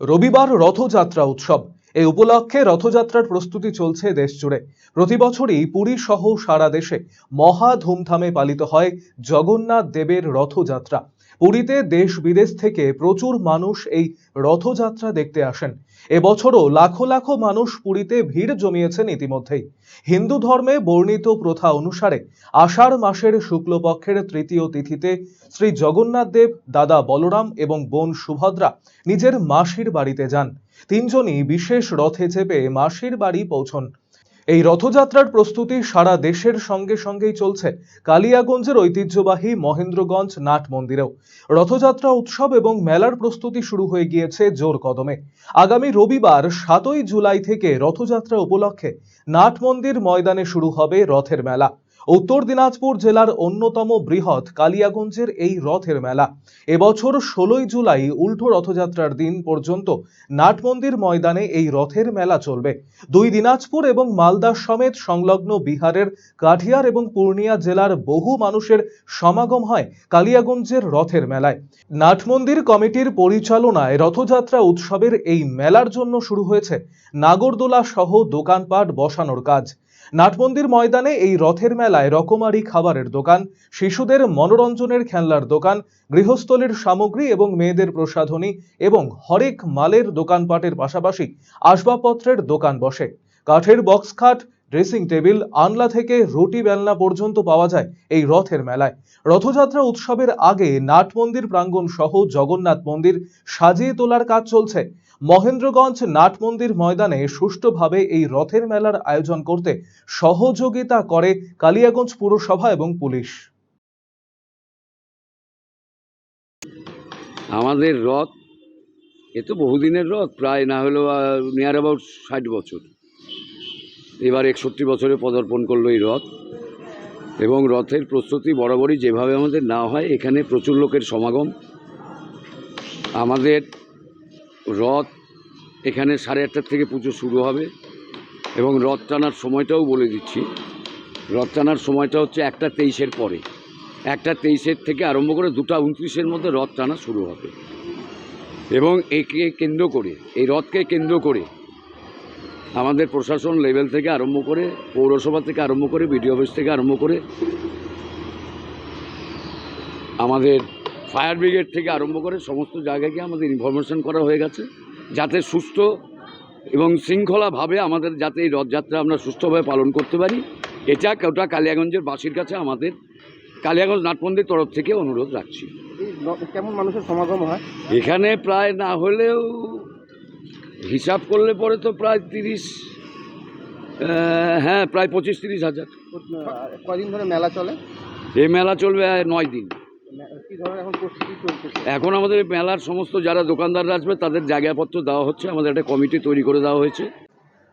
রবিবার রথযাত্রা উৎসব। এই উপলক্ষে রথযাত্রার প্রস্তুতি চলছে দেশ জুড়ে। প্রতি বছরই পুরী সহ সারা দেশে মহা ধুমধামে পালিত হয় জগন্নাথ দেবের রথযাত্রা। পুরীতে দেশ বিদেশ থেকে প্রচুর মানুষ এই রথযাত্রা দেখতে আসেন। এবছরও লাখো লাখো মানুষ পুরীতে ভিড় জমিয়েছেন ইতিমধ্যেই। হিন্দু ধর্মে বর্ণিত প্রথা অনুসারে আষাঢ় মাসের শুক্লপক্ষের তৃতীয় তিথিতে শ্রী জগন্নাথ দেব, দাদা বলরাম এবং বোন সুভদ্রা নিজের মাসির বাড়িতে যান। তিনজনই বিশেষ রথে চেপে মাসির বাড়ি পৌঁছন। এই রথযাত্রার প্রস্তুতি সারা দেশের সঙ্গে সঙ্গেই চলছে কালিয়াগঞ্জের ঐতিহ্যবাহী মহেন্দ্রগঞ্জ নাট মন্দিরেও। রথযাত্রা উৎসব এবং মেলার প্রস্তুতি শুরু হয়ে গিয়েছে জোর কদমে। আগামী রবিবার, সাতই জুলাই থেকে রথযাত্রা উপলক্ষে নাট মন্দির ময়দানে শুরু হবে রথের মেলা। উত্তর দিনাজপুর জেলার অন্যতম বৃহৎ কালিয়াগঞ্জের এই রথের মেলা। এবছর ষোলোই জুলাই উল্টো রথযাত্রার দিন পর্যন্ত নাটমন্দির ময়দানে এই রথের মেলা চলবে। দুই দিনাজপুর এবং মালদা সমেত সংলগ্ন বিহারের কাঠিয়ার এবং পূর্ণিয়া জেলার বহু মানুষের সমাগম হয় কালিয়াগঞ্জের রথের মেলায়। নাটমন্দির কমিটির পরিচালনায় রথযাত্রা উৎসবের এই মেলার জন্য শুরু হয়েছে। নাগরদোলা সহ দোকানপাট বসানোর কাজ। নাটমন্দির ময়দানে এই রথের মেলায় রকমারি খাবারের দোকান, শিশুদের মনোরঞ্জনের খেলনার দোকান, গৃহস্থলীর সামগ্রী এবং মেয়েদের প্রসাধনী এবং হরেক মালের দোকানপাটের পাশাপাশি আসবাবপত্রের দোকান বসে। কাঠের বক্স খাট ড্রেসিং টেবিল আনলা থেকে রুটি বেলনা পর্যন্ত পাওয়া যায় এই রথের মেলায়। রথযাত্রা উৎসবের আগে নাট মন্দির প্রাঙ্গণ সহ জগন্নাথ মন্দির সাজিয়ে তোলার কাজ চলছে। মহেন্দ্রগঞ্জ নাট মন্দির ময়দানে সুষ্ঠুভাবে এই রথের মেলার আয়োজন করতে সহযোগিতা করে কালিয়াগঞ্জ পুরসভা এবং পুলিশ। আমাদের রথ, এ তো বহুদিনের রথ, প্রায় না হলেও নিয়ার অ্যাবাউট ষাট বছর। এবার একষট্টি বছরে পদার্পণ করল এই রথ। এবং রথের প্রস্তুতি বরাবরই যেভাবে আমাদের না হয়, এখানে প্রচুর লোকের সমাগম। আমাদের রথ এখানে সাড়ে আটটার থেকে পুজো শুরু হবে। এবং রথ টানার সময়টাও বলে দিচ্ছি। রথ টানার সময়টা হচ্ছে একটা তেইশের পরে। একটা তেইশের থেকে আরম্ভ করে দুটা উনত্রিশের মধ্যে রথ টানা শুরু হবে। এবং একে কেন্দ্র করে, এই রথকে কেন্দ্র করে আমাদের প্রশাসন লেভেল থেকে আরম্ভ করে পৌরসভা থেকে আরম্ভ করে বিডিও অফিস থেকে আরম্ভ করে আমাদের ফায়ার ব্রিগেড থেকে আরম্ভ করে সমস্ত জায়গাকে আমাদের ইনফরমেশন করা হয়ে গেছে যাতে সুস্থ এবং শৃঙ্খলাভাবে আমাদের যাতে এই রথযাত্রা আমরা সুস্থভাবে পালন করতে পারি। এটা ওটা কালিয়াগঞ্জের বাসীর কাছে আমাদের কালিয়াগঞ্জ নাটমন্দির তরফ থেকে অনুরোধ রাখছি। কেমন মানুষের সমাগম হয়? এখানে প্রায় না হলেও হিসাব করলে পরে তো প্রায় তিরিশ হ্যাঁ প্রায় পঁচিশ তিরিশ হাজার। আহ, কয়দিন ধরে মেলা চলে? এই মেলা চলবে নয় দিন। কি ধরনের এখন প্রস্তুতি চলছে এখন আমাদের মেলার সমস্ত যারা দোকানদাররা আসবে তাদের জায়গাপত্র দেওয়া হচ্ছে। আমাদের একটা কমিটি তৈরি করে দেওয়া হয়েছে।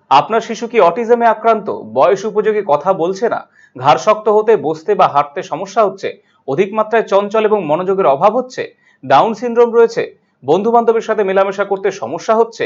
আপনার শিশু কি অটিজমে আক্রান্ত? বয়স উপযোগী কথা বলছে না? ঘাড় শক্ত হতে বসতে বা হাঁটতে সমস্যা হচ্ছে? অধিক মাত্রায় চঞ্চল এবং মনোযোগের অভাব হচ্ছে? ডাউন সিনড্রোম রয়েছে? বন্ধু বান্ধবের সাথে মেলামেশা করতে সমস্যা হচ্ছে?